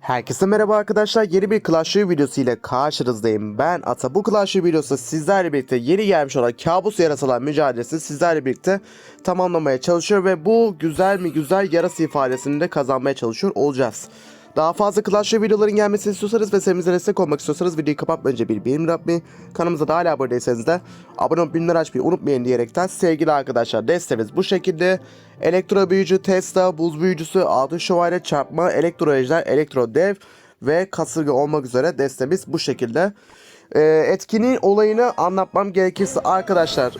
Herkese merhaba arkadaşlar. Yeni bir Clash Royale videosu ile karşınızdayım. Ben Ata. Bu Clash Royale videosu sizlerle birlikte yeni gelmiş olan kabus yarasalar mücadelesi sizlerle birlikte tamamlamaya çalışıyor ve bu güzel mi güzel yarası ifadesini de kazanmaya çalışıyor olacağız. Daha fazla Clash videoların gelmesini istiyorsanız ve serimize destek olmak istiyorsanız videoyu kapatmadan önce bir beğeni yapmayı, kanalımıza da hala abone değilseniz de abone olup bildirimleri açmayı unutmayın diyerekten sevgili arkadaşlar desteğimiz bu şekilde. Elektro büyücü, Tesla, buz büyücüsü, altın şövalye, çarpma, elektro ejder, elektro dev ve kasırga olmak üzere destemiz bu şekilde. Ee, etkinin olayını anlatmam gerekirse arkadaşlar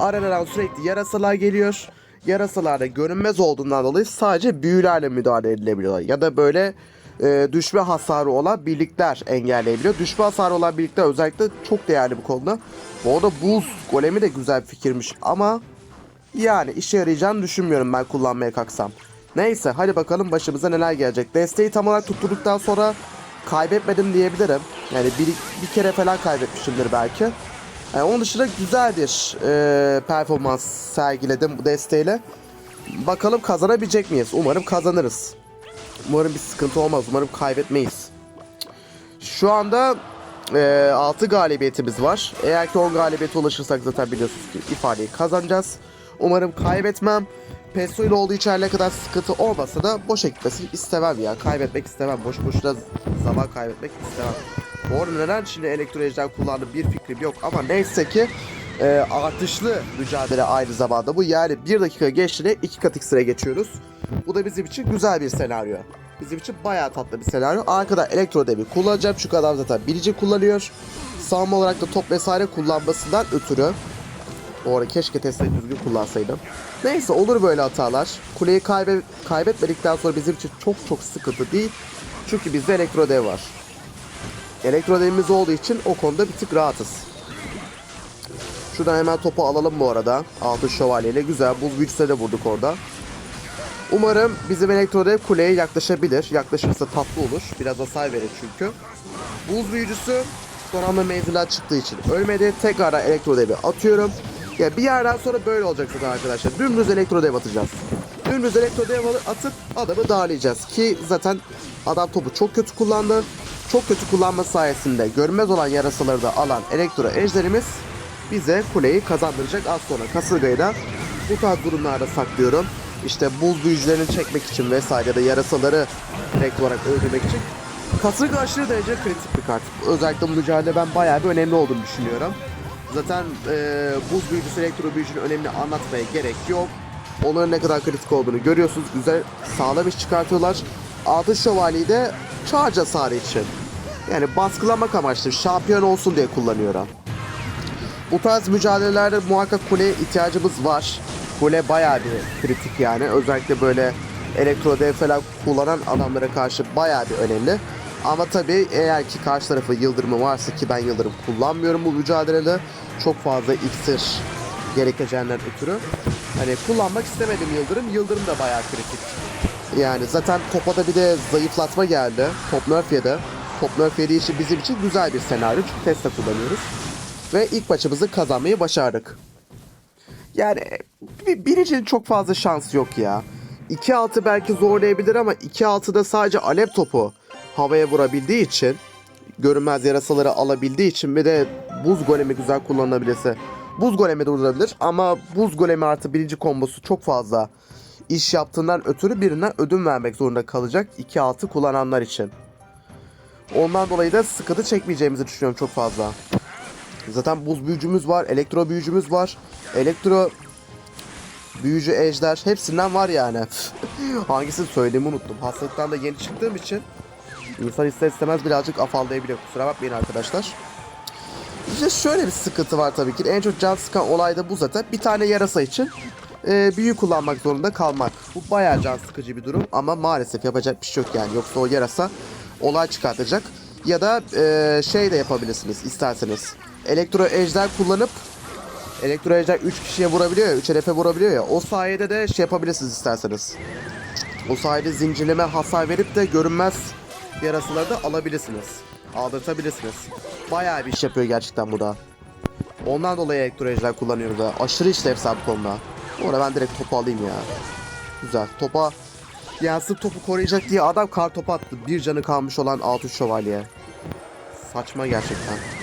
arenadan sürekli yarasalar geliyor. Yarasalar da görünmez olduğundan dolayı sadece büyülerle müdahale edilebiliyorlar. Ya da böyle e, düşme hasarı olan birlikler engelleyebiliyor. Düşme hasarı olan birlikler özellikle çok değerli bu konuda. Bu arada buz golemi de güzel bir fikirmiş ama yani işe yarayacağını düşünmüyorum ben kullanmaya kalksam. Neyse hadi bakalım başımıza neler gelecek. Desteği tam olarak tutturduktan sonra kaybetmedim diyebilirim. Yani bir, bir kere falan kaybetmişimdir belki. Yani onun dışında güzel bir e, performans sergiledim bu desteğiyle. Bakalım kazanabilecek miyiz? Umarım kazanırız. Umarım bir sıkıntı olmaz. Umarım kaybetmeyiz. Şu anda e, 6 galibiyetimiz var. Eğer ki 10 galibiyete ulaşırsak zaten biliyorsunuz ki ifadeyi kazanacağız. Umarım kaybetmem. Peso ile olduğu ne kadar sıkıntı olmasa da boşa gitmesini istemem ya. Kaybetmek istemem. Boş boşuna zaman kaybetmek istemem. Bu arada neden şimdi elektro ejder kullandım bir fikrim yok ama neyse ki e, artışlı mücadele aynı zamanda bu. Yani bir dakika geçtiğinde iki kat iksire geçiyoruz. Bu da bizim için güzel bir senaryo. Bizim için bayağı tatlı bir senaryo. Arkada elektro devi kullanacağım çünkü adam zaten bilici kullanıyor. Savunma olarak da top vesaire kullanmasından ötürü bu arada keşke Tesla'yı düzgün kullansaydım. Neyse olur böyle hatalar. Kuleyi kaybe kaybetmedikten sonra bizim için çok çok sıkıntı değil. Çünkü bizde elektro dev var. Elektro devimiz olduğu için o konuda bir tık rahatız. Şuradan hemen topu alalım bu arada. Altın şövalyeyle güzel. Buz büyücüsüne de vurduk orada. Umarım bizim elektro dev kuleye yaklaşabilir. Yaklaşırsa tatlı olur. Biraz hasar verir çünkü. Buz büyücüsü son anda menzilden çıktığı için ölmedi. Tekrar elektro devi atıyorum. Ya bir yerden sonra böyle olacak zaten arkadaşlar. Dümdüz elektro dev atacağız. Dümdüz elektro dev atıp adamı dağılayacağız. Ki zaten adam topu çok kötü kullandı. Çok kötü kullanma sayesinde görünmez olan yarasaları da alan elektro ejderimiz bize kuleyi kazandıracak. Az sonra kasırgayı da bu tarz durumlarda saklıyorum. İşte buz büyücülerini çekmek için vesaire ya da yarasaları direkt olarak öldürmek için. Kasırga aşırı derece kritik bir kart. Özellikle bu mücadele ben bayağı bir önemli olduğunu düşünüyorum. Zaten e, buz büyücüsü, elektro büyücünün önemini anlatmaya gerek yok. Onların ne kadar kritik olduğunu görüyorsunuz. Güzel sağlam iş çıkartıyorlar. Altın şövalyeyi de charge hasarı için. Yani baskılamak amaçlı şampiyon olsun diye kullanıyorum. Bu tarz mücadelelerde muhakkak kuleye ihtiyacımız var. Kule bayağı bir kritik yani. Özellikle böyle elektro dev falan kullanan adamlara karşı bayağı bir önemli. Ama tabii eğer ki karşı tarafı yıldırımı varsa ki ben yıldırım kullanmıyorum bu mücadelede. Çok fazla iksir gerekeceğinden ötürü. Hani kullanmak istemedim yıldırım. Yıldırım da bayağı kritik. Yani zaten topa da bir de zayıflatma geldi. Top nerf yedi. Top nerf yediği bizim için güzel bir senaryo. Çünkü Tesla kullanıyoruz. Ve ilk maçımızı kazanmayı başardık. Yani bir, biricinin çok fazla şansı yok ya. 2-6 belki zorlayabilir ama 2-6'da sadece alev topu havaya vurabildiği için görünmez yarasaları alabildiği için ve de buz golemi güzel kullanılabilirse buz golemi de vurabilir ama buz golemi artı birinci kombosu çok fazla iş yaptığından ötürü birinden ödün vermek zorunda kalacak 2-6 kullananlar için. Ondan dolayı da sıkıntı çekmeyeceğimizi düşünüyorum çok fazla. Zaten buz büyücümüz var, elektro büyücümüz var. Elektro büyücü ejder hepsinden var yani. Hangisini söylediğimi unuttum. Hastalıktan da yeni çıktığım için insan ister istemez birazcık afallayabiliyor. Kusura bakmayın arkadaşlar. İşte şöyle bir sıkıntı var tabii ki. En çok can sıkan olay da bu zaten. Bir tane yarasa için e, büyü kullanmak zorunda kalmak. Bu bayağı can sıkıcı bir durum ama maalesef yapacak bir şey yok yani. Yoksa o yarasa olay çıkartacak. Ya da e, şey de yapabilirsiniz isterseniz. Elektro ejder kullanıp Elektro ejder 3 kişiye vurabiliyor ya, 3 hedefe vurabiliyor ya. O sayede de şey yapabilirsiniz isterseniz. O sayede zincirleme hasar verip de görünmez yarasaları da alabilirsiniz. Aldırtabilirsiniz. Bayağı bir iş yapıyor gerçekten bu da. Ondan dolayı elektro ejder kullanıyorum da. Aşırı işlevsel bu konuda. Orada ben direkt topu alayım ya. Güzel. Topa Yani sırf topu koruyacak diye adam kar topu attı. Bir canı kalmış olan Altı Şövalye. Saçma gerçekten.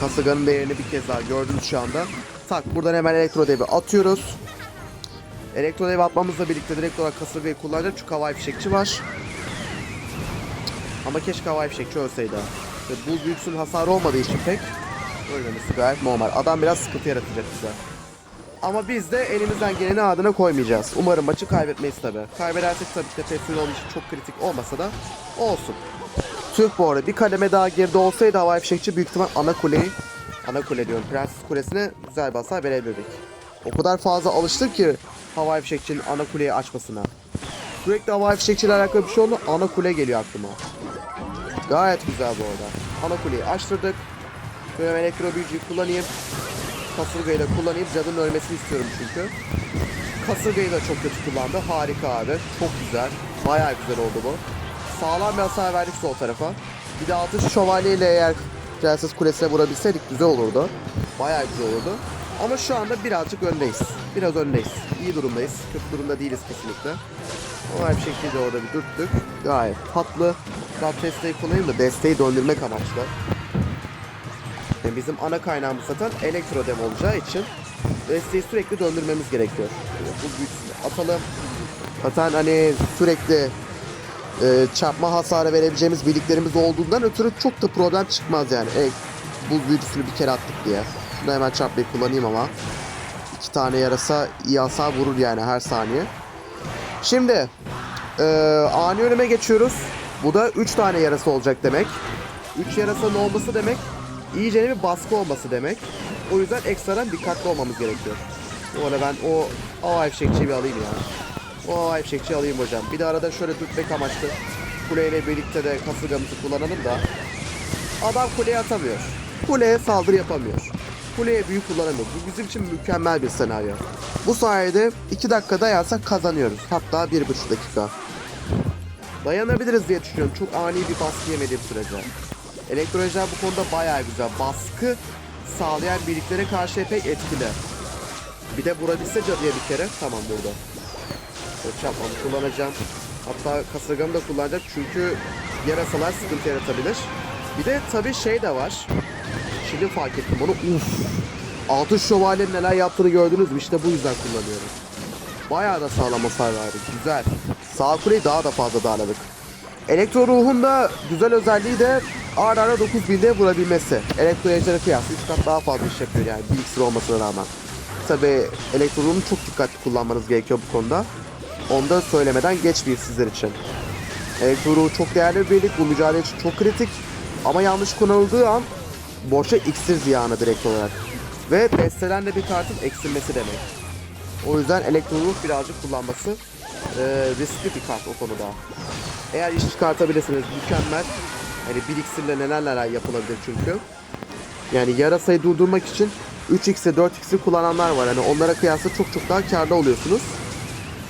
Kasaga'nın değerini bir kez daha gördünüz şu anda. Tak buradan hemen elektro devi atıyoruz. Elektro devi atmamızla birlikte direkt olarak Kasaga'yı kullanacak çünkü havai fişekçi var. Ama keşke havai fişekçi ölseydi. Ve buz büyüksün hasarı olmadığı için pek ölmemesi gayet normal. Adam biraz sıkıntı yaratacak bize. Ama biz de elimizden geleni adına koymayacağız. Umarım maçı kaybetmeyiz tabi. Kaybedersek tabii ki de Pepsi'nin için çok kritik olmasa da olsun. Türk bu arada bir kademe daha geride olsaydı havai fişekçi büyük ihtimal ana kuleyi ana kule diyorum Prenses Kulesi'ne güzel bir hasar verebilirdik. O kadar fazla alıştık ki havai fişekçinin ana kuleyi açmasına. Sürekli havai fişekçiyle alakalı bir şey oldu ana kule geliyor aklıma. Gayet güzel bu arada. Ana kuleyi açtırdık. Böyle hemen elektro büyücüyü kullanayım. Kasırgayı da kullanayım. Cadının ölmesini istiyorum çünkü. Kasırgayı da çok kötü kullandı. Harika abi. Çok güzel. Bayağı güzel oldu bu. Sağlam bir hasar verdik sol tarafa. Bir de altı şövalye ile eğer Prenses Kulesi'ne vurabilseydik güzel olurdu. Bayağı güzel olurdu. Ama şu anda birazcık öndeyiz. Biraz öndeyiz. İyi durumdayız. Kötü durumda değiliz kesinlikle. Ama bir şekilde orada bir dürttük. Gayet tatlı. Ben desteği kullanayım da desteği döndürmek amaçlı. Yani bizim ana kaynağımız zaten elektro dev olacağı için desteği sürekli döndürmemiz gerekiyor. Bu büyüsünü atalım. Zaten hani sürekli e, çarpma hasarı verebileceğimiz birliklerimiz olduğundan ötürü çok da problem çıkmaz yani. E, buz büyücüsünü bir kere attık diye. Şunu hemen çarpmayı kullanayım ama. iki tane yarasa iyi hasar vurur yani her saniye. Şimdi e, ani önüme geçiyoruz. Bu da 3 tane yarası olacak demek. 3 yarasanın olması demek iyice bir baskı olması demek. O yüzden ekstradan dikkatli olmamız gerekiyor. Bu arada ben o havai fişekçiyi bir alayım ya. O havai fişekçiyi alayım hocam. Bir de arada şöyle dürtmek amaçlı kuleyle birlikte de kasırgamızı kullanalım da. Adam kuleye atamıyor. Kuleye saldırı yapamıyor. Kuleye büyük kullanamıyor. Bu bizim için mükemmel bir senaryo. Bu sayede 2 dakika dayansak kazanıyoruz. Hatta 1,5 dakika. Dayanabiliriz diye düşünüyorum. Çok ani bir baskı yemediğim sürece. Elektrolojiler bu konuda bayağı güzel. Baskı sağlayan birliklere karşı epey etkili. Bir de vurabilse cadıya bir kere. Tamam burada. Böyle Çarpmamı kullanacağım. Hatta kasırgamı da kullanacağım çünkü yarasalar sıkıntı yaratabilir. Bir de tabii şey de var. Şimdi fark ettim onu. Uf. Altın şövalyenin neler yaptığını gördünüz mü? İşte bu yüzden kullanıyorum. Bayağı da sağlam hasar verdi. Güzel. Sağ kuleyi daha da fazla darladık. Elektro ruhun da güzel özelliği de ağır ara 9000'de vurabilmesi. Elektro ejderi kıyasla 3 kat daha fazla iş yapıyor yani bir iksir olmasına rağmen. Tabi elektro ruhunu çok dikkatli kullanmanız gerekiyor bu konuda. Onu da söylemeden geçmeyeyim sizler için. Elektro ruhu çok değerli bir birlik. Bu mücadele için çok kritik. Ama yanlış kullanıldığı an boşa iksir ziyanı direkt olarak. Ve destelen de bir kartın eksilmesi demek. O yüzden elektro ruh birazcık kullanması e, riskli bir kart o konuda. Eğer iş çıkartabilirsiniz mükemmel. Hani bir iksirle neler neler yapılabilir çünkü. Yani yarasayı durdurmak için 3x'e 4x'i kullananlar var. Hani onlara kıyasla çok çok daha karlı oluyorsunuz.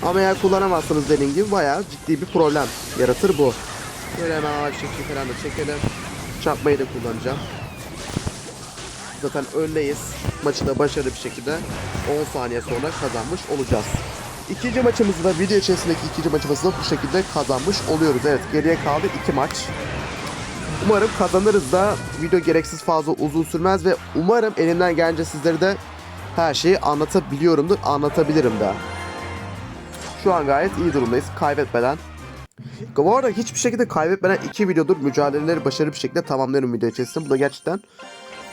Ama eğer kullanamazsanız dediğim gibi bayağı ciddi bir problem yaratır bu. Böyle hemen ağaç çekici falan da çekelim. Çarpmayı da kullanacağım. Zaten öndeyiz. Maçı da başarılı bir şekilde 10 saniye sonra kazanmış olacağız. İkinci maçımızı da video içerisindeki ikinci maçımızı da bu şekilde kazanmış oluyoruz. Evet geriye kaldı iki maç. Umarım kazanırız da video gereksiz fazla uzun sürmez ve umarım elimden gelince sizlere de her şeyi anlatabiliyorumdur, anlatabilirim de. Şu an gayet iyi durumdayız kaybetmeden. Bu arada hiçbir şekilde kaybetmeden iki videodur mücadeleleri başarılı bir şekilde tamamlıyorum video içerisinde. Bu da gerçekten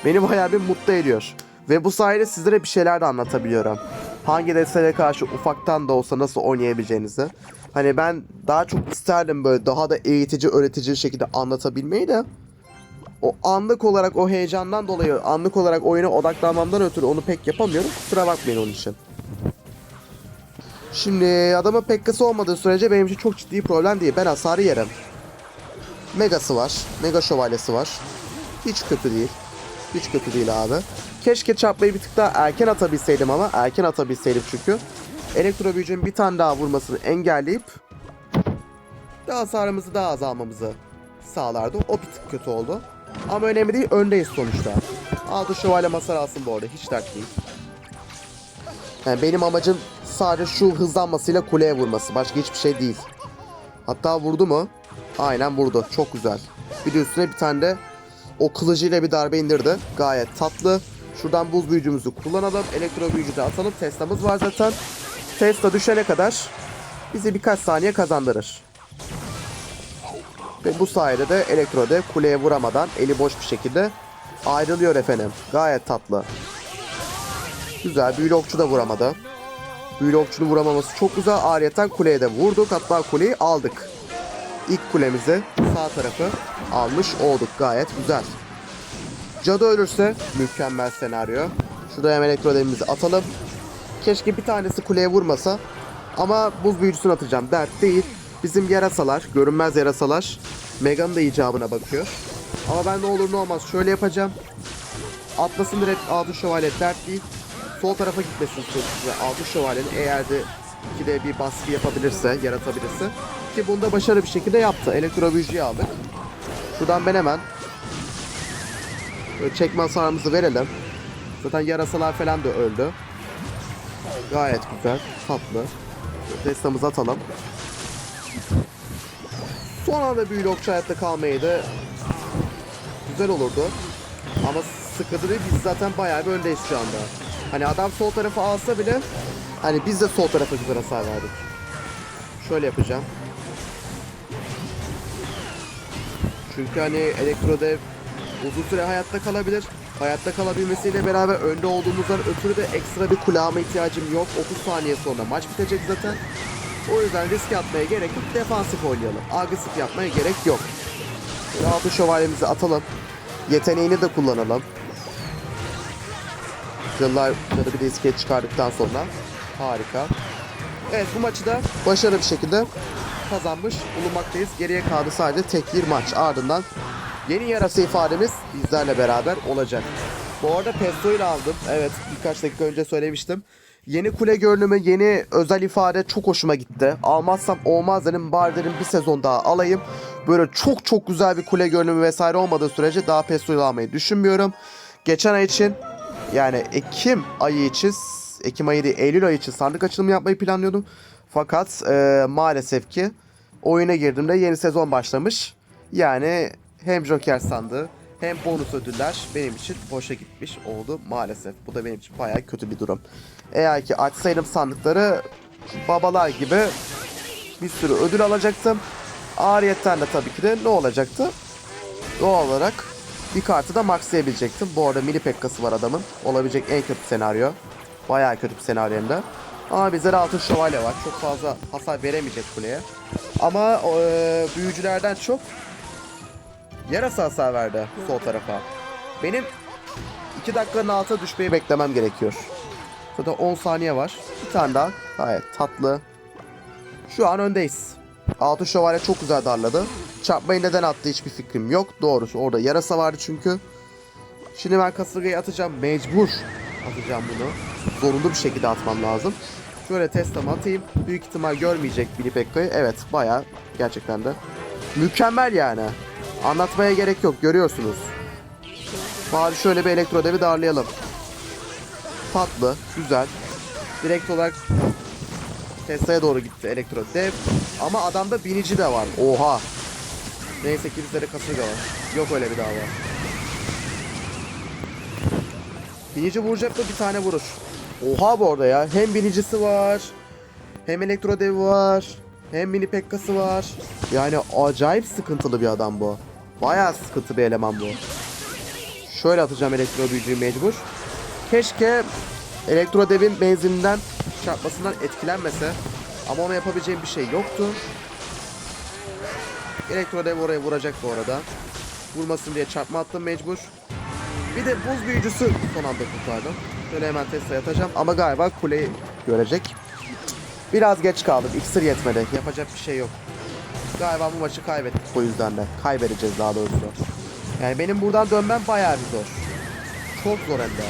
beni bayağı bir mutlu ediyor. Ve bu sayede sizlere bir şeyler de anlatabiliyorum. Hangi destelere karşı ufaktan da olsa nasıl oynayabileceğinizi. Hani ben daha çok isterdim böyle daha da eğitici, öğretici şekilde anlatabilmeyi de o anlık olarak o heyecandan dolayı anlık olarak oyuna odaklanmamdan ötürü onu pek yapamıyorum. Kusura bakmayın onun için. Şimdi adamın pekkası olmadığı sürece benim için çok ciddi problem değil. Ben hasarı yerim. Megası var. Mega şövalyesi var. Hiç kötü değil. Hiç kötü değil abi. Keşke çarpmayı bir tık daha erken atabilseydim ama erken atabilseydim çünkü. Elektro büyücünün bir tane daha vurmasını engelleyip daha hasarımızı daha az almamızı sağlardı. O bir tık kötü oldu. Ama önemli değil öndeyiz sonuçta. Altı şövalye hasar alsın bu arada hiç dert değil. Yani benim amacım sadece şu hızlanmasıyla kuleye vurması. Başka hiçbir şey değil. Hatta vurdu mu? Aynen vurdu. Çok güzel. Bir de üstüne bir tane de o kılıcıyla bir darbe indirdi. Gayet tatlı. Şuradan buz büyücümüzü kullanalım. Elektro büyücü de atalım. Tesla'mız var zaten. Tesla düşene kadar bizi birkaç saniye kazandırır. Ve bu sayede de elektro dev kuleye vuramadan eli boş bir şekilde ayrılıyor efendim. Gayet tatlı. Güzel. Büyülü okçu da vuramadı. Büyülü okçunun vuramaması çok güzel. Ayrıyeten kuleye de vurduk. Hatta kuleyi aldık. İlk kulemizi sağ tarafı almış olduk. Gayet güzel. Cadı ölürse mükemmel senaryo. Şuraya hemen elektrodemimizi atalım. Keşke bir tanesi kuleye vurmasa. Ama buz büyücüsünü atacağım. Dert değil. Bizim yarasalar, görünmez yarasalar Mega'nın da icabına bakıyor. Ama ben ne olur ne olmaz şöyle yapacağım. Atlas'ın direkt altı şövalye dert değil. Sol tarafa gitmesini istiyorum size. Altı şövalyenin eğer de ki de bir baskı yapabilirse, yaratabilirse. Ki bunu da başarılı bir şekilde yaptı. Elektro büyücüyü aldık. Şuradan ben hemen böyle çekme hasarımızı verelim. Zaten yarasalar falan da öldü. Gayet güzel, tatlı. Destamızı atalım. Son anda büyülü okçu hayatta kalmaydı. Güzel olurdu. Ama sıkıntı değil, biz zaten bayağı bir öndeyiz şu anda. Hani adam sol tarafı alsa bile hani biz de sol tarafa güzel hasar verdik. Şöyle yapacağım. Çünkü hani elektrodev uzun süre hayatta kalabilir. Hayatta kalabilmesiyle beraber önde olduğumuzdan ötürü de ekstra bir kulağıma ihtiyacım yok. 30 saniye sonra maç bitecek zaten. O yüzden riske atmaya gerek yok. Defansif oynayalım. Agresif yapmaya gerek yok. Altı şövalyemizi atalım. Yeteneğini de kullanalım. Yıllarları bir de iskelet çıkardıktan sonra. Harika. Evet bu maçı da başarılı bir şekilde kazanmış bulunmaktayız. Geriye kaldı sadece tek bir maç. Ardından yeni yarası ifademiz bizlerle beraber olacak. Bu arada Pesto'yu aldım. Evet birkaç dakika önce söylemiştim. Yeni kule görünümü, yeni özel ifade çok hoşuma gitti. Almazsam olmaz dedim. Bari dedim bir sezon daha alayım. Böyle çok çok güzel bir kule görünümü vesaire olmadığı sürece daha Pesto'yu almayı düşünmüyorum. Geçen ay için yani Ekim ayı için Ekim ayı değil Eylül ayı için sandık açılımı yapmayı planlıyordum. Fakat e, maalesef ki oyuna girdiğimde yeni sezon başlamış. Yani hem Joker sandığı hem bonus ödüller benim için boşa gitmiş oldu maalesef. Bu da benim için bayağı kötü bir durum. Eğer ki açsaydım sandıkları babalar gibi bir sürü ödül alacaktım. Ariyetten de tabii ki de ne olacaktı? Doğal olarak bir kartı da maxlayabilecektim. Bu arada mini pekkası var adamın. Olabilecek en kötü senaryo. Bayağı kötü bir senaryo hem de. Ama bizlere altın şövalye var. Çok fazla hasar veremeyecek kuleye. Ama e, büyücülerden çok yarasa hasar verdi sol tarafa. Benim 2 dakikanın altına düşmeyi beklemem gerekiyor. Burada 10 saniye var. Bir tane daha. Gayet tatlı. Şu an öndeyiz. Altın şövalye çok güzel darladı. Çarpmayı neden attı hiçbir fikrim yok. Doğrusu orada yarasa vardı çünkü. Şimdi ben kasırgayı atacağım. Mecbur atacağım bunu. Zorunlu bir şekilde atmam lazım. Şöyle testamı atayım. Büyük ihtimal görmeyecek Billy Pekka'yı. Evet bayağı gerçekten de mükemmel yani. Anlatmaya gerek yok görüyorsunuz. Bari şöyle bir elektro devi darlayalım. Tatlı, güzel. Direkt olarak Tesla'ya doğru gitti elektro dev. Ama adamda binici de var. Oha. Neyse ki bizlere kasırga var. Yok öyle bir dava. Binici vuracak da bir tane vurur. Oha bu arada ya. Hem binicisi var. Hem elektro devi var. Hem mini pekkası var. Yani acayip sıkıntılı bir adam bu. Bayağı sıkıntı bir eleman bu. Şöyle atacağım elektro büyücüyü mecbur. Keşke elektro devin benzininden çarpmasından etkilenmese. Ama ona yapabileceğim bir şey yoktu. Elektro dev oraya vuracak bu arada. Vurmasın diye çarpma attım mecbur. Bir de buz büyücüsü son anda kurtardım. Şöyle hemen Tesla'ya atacağım ama galiba kuleyi görecek. Biraz geç kaldım. İksir yetmedi. Yapacak bir şey yok. Galiba bu maçı kaybettik o yüzden de. Kaybedeceğiz daha doğrusu. Yani benim buradan dönmem bayağı bir zor. Çok zor hem de.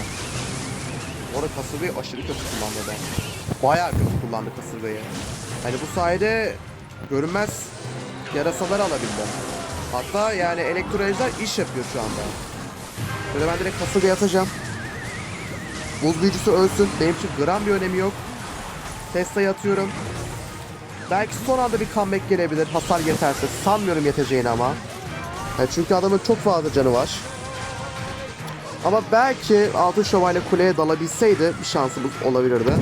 Orada kasırgayı aşırı kötü kullandı adam. Bayağı kötü kullandı kasırgayı. Hani bu sayede görünmez yarasalar alabildim. Hatta yani elektro iş yapıyor şu anda. Böyle ben direkt kasırgaya atacağım. Buz büyücüsü ölsün. Benim için gram bir önemi yok. Tesla'yı atıyorum. Belki son anda bir comeback gelebilir hasar yeterse. Sanmıyorum yeteceğini ama. Ya çünkü adamın çok fazla canı var. Ama belki Altın Şövalye kuleye dalabilseydi bir şansımız olabilirdi.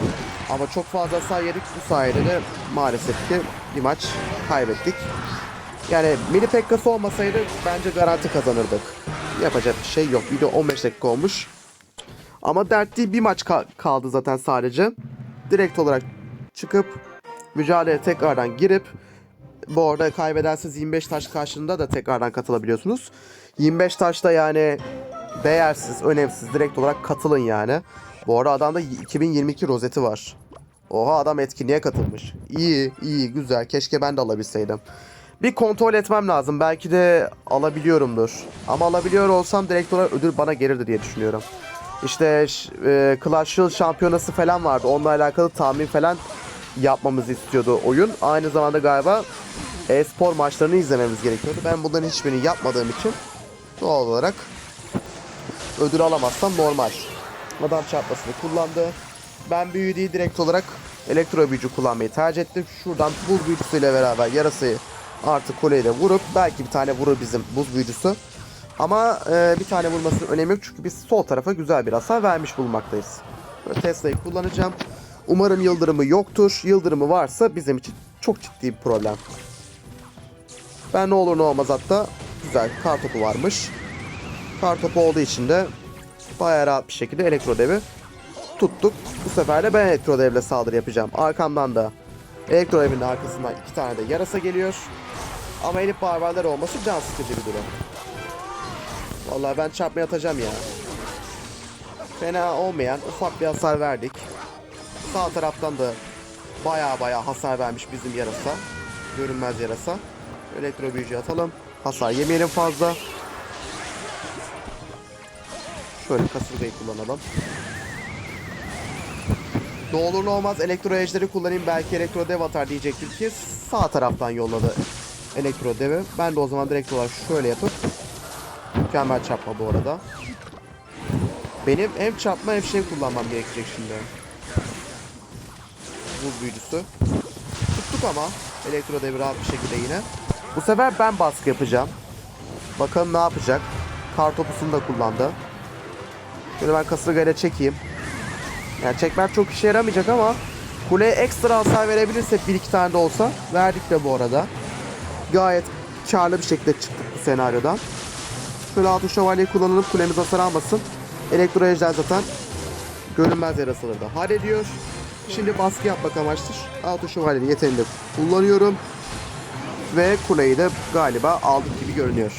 Ama çok fazla hasar yedik. Bu sayede de maalesef ki bir maç kaybettik. Yani mini Pekka'sı olmasaydı bence garanti kazanırdık. Yapacak bir şey yok. Video 15 dakika olmuş. Ama dert bir maç ka- kaldı zaten sadece. Direkt olarak çıkıp mücadeleye tekrardan girip bu arada kaybederseniz 25 taş karşılığında da tekrardan katılabiliyorsunuz. 25 taş da yani değersiz, önemsiz. Direkt olarak katılın yani. Bu arada adamda 2022 rozeti var. Oha adam etkinliğe katılmış. İyi, iyi, güzel. Keşke ben de alabilseydim. Bir kontrol etmem lazım. Belki de alabiliyorumdur. Ama alabiliyor olsam direkt olarak ödül bana gelirdi diye düşünüyorum. İşte e, Clash Royale şampiyonası falan vardı. Onunla alakalı tahmin falan yapmamızı istiyordu oyun. Aynı zamanda galiba e-spor maçlarını izlememiz gerekiyordu. Ben bunların hiçbirini yapmadığım için doğal olarak ödül alamazsam normal. Adam çarpmasını kullandı. Ben büyü değil direkt olarak elektro büyücü kullanmayı tercih ettim. Şuradan buz büyücüsüyle beraber yarasayı artık kuleyle vurup belki bir tane vurur bizim buz büyücüsü. Ama e, bir tane vurmasının önemi yok çünkü biz sol tarafa güzel bir hasar vermiş bulunmaktayız. Böyle Tesla'yı kullanacağım. Umarım yıldırımı yoktur. Yıldırımı varsa bizim için çok ciddi bir problem. Ben ne olur ne olmaz hatta güzel kar topu varmış. Kar topu olduğu için de bayağı rahat bir şekilde elektro devi tuttuk. Bu sefer de ben elektro devle saldırı yapacağım. Arkamdan da elektro devinin arkasından iki tane de yarasa geliyor. Ama elip barbarlar olması can sıkıcı bir durum. Vallahi ben çarpmaya atacağım ya. Fena olmayan ufak bir hasar verdik. Sağ taraftan da baya baya hasar vermiş bizim yarasa. Görünmez yarasa. Elektro büyücü atalım. Hasar yemeyelim fazla. Şöyle kasırgayı kullanalım. Ne olur ne olmaz elektro ejderi kullanayım belki elektro dev atar diyecektim ki sağ taraftan yolladı elektro devi. Ben de o zaman direkt olarak şöyle yapıp mükemmel çarpma bu arada. Benim hem çarpma hem şey kullanmam gerekecek şimdi. Buz büyücüsü. Tuttuk ama elektro devi rahat bir şekilde yine. Bu sefer ben baskı yapacağım. Bakalım ne yapacak. Kar topusunu da kullandı. Şöyle ben kasırgayla çekeyim. Yani çekmek çok işe yaramayacak ama kuleye ekstra hasar verebilirsek bir iki tane de olsa verdik de bu arada. Gayet karlı bir şekilde çıktık bu senaryodan. Şöyle altın şövalyeyi kullanalım kulemiz hasar almasın. Elektro ejder zaten görünmez yarasaları da hallediyor. Şimdi baskı yapmak amaçtır. Altın şövalyeyi yeterli kullanıyorum. Ve kuleyi de galiba aldık gibi görünüyor.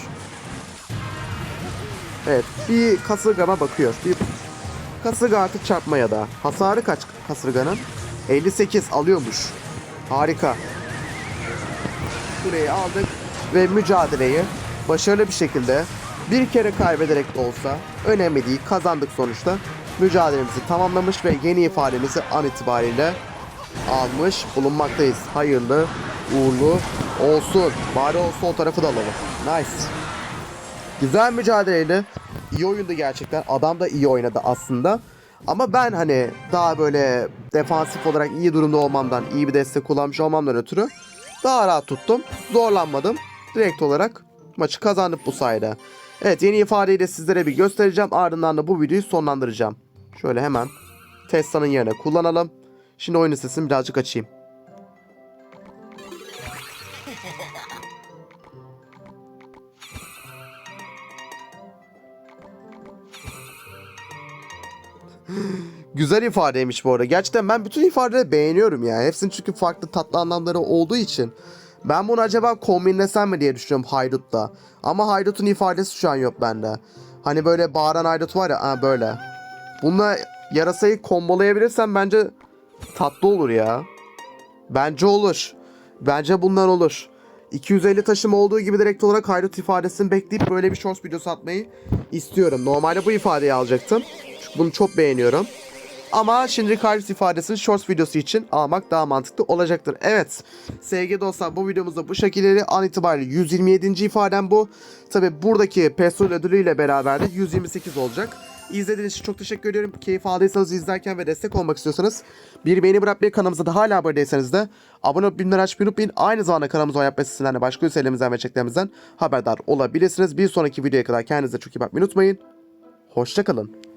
Evet bir kasırgama bakıyor. Bir kasırga artık çarpmaya da. Hasarı kaç kasırganın? 58 alıyormuş. Harika. Kuleyi aldık ve mücadeleyi başarılı bir şekilde bir kere kaybederek de olsa önemli değil kazandık sonuçta. Mücadelemizi tamamlamış ve yeni ifademizi an itibariyle almış bulunmaktayız. Hayırlı, uğurlu olsun. Bari o sol tarafı da alalım. Nice. Güzel mücadeleydi. İyi oyundu gerçekten. Adam da iyi oynadı aslında. Ama ben hani daha böyle defansif olarak iyi durumda olmamdan, iyi bir destek kullanmış olmamdan ötürü daha rahat tuttum. Zorlanmadım. Direkt olarak maçı kazandık bu sayede. Evet yeni ifadeyi de sizlere bir göstereceğim. Ardından da bu videoyu sonlandıracağım. Şöyle hemen Tesla'nın yerine kullanalım. Şimdi oyun sesini birazcık açayım. Güzel ifadeymiş bu arada. Gerçekten ben bütün ifadeleri beğeniyorum ya. Hepsinin çünkü farklı tatlı anlamları olduğu için. Ben bunu acaba kombinlesem mi diye düşünüyorum Haydut'la. Ama Haydut'un ifadesi şu an yok bende. Hani böyle bağıran Haydut var ya ha böyle. Bununla yarasayı kombolayabilirsem bence tatlı olur ya. Bence olur. Bence bunlar olur. 250 taşım olduğu gibi direkt olarak Haydut ifadesini bekleyip böyle bir shorts videosu atmayı istiyorum. Normalde bu ifadeyi alacaktım. Çünkü bunu çok beğeniyorum. Ama şimdi Haydut ifadesini shorts videosu için almak daha mantıklı olacaktır. Evet sevgili dostlar bu videomuzda bu şekilleri an itibariyle 127. ifadem bu. Tabi buradaki petrol ödülüyle beraber de 128 olacak. İzlediğiniz için çok teşekkür ediyorum. Keyif aldıysanız izlerken ve destek olmak istiyorsanız bir beğeni bırakmayı kanalımıza da hala abone de abone olup bildirimleri açmayı unutmayın. Aynı zamanda kanalımıza oy yapma sitesinden de başka üselerimizden ve çeklerimizden haberdar olabilirsiniz. Bir sonraki videoya kadar kendinize çok iyi bakmayı unutmayın. Hoşçakalın.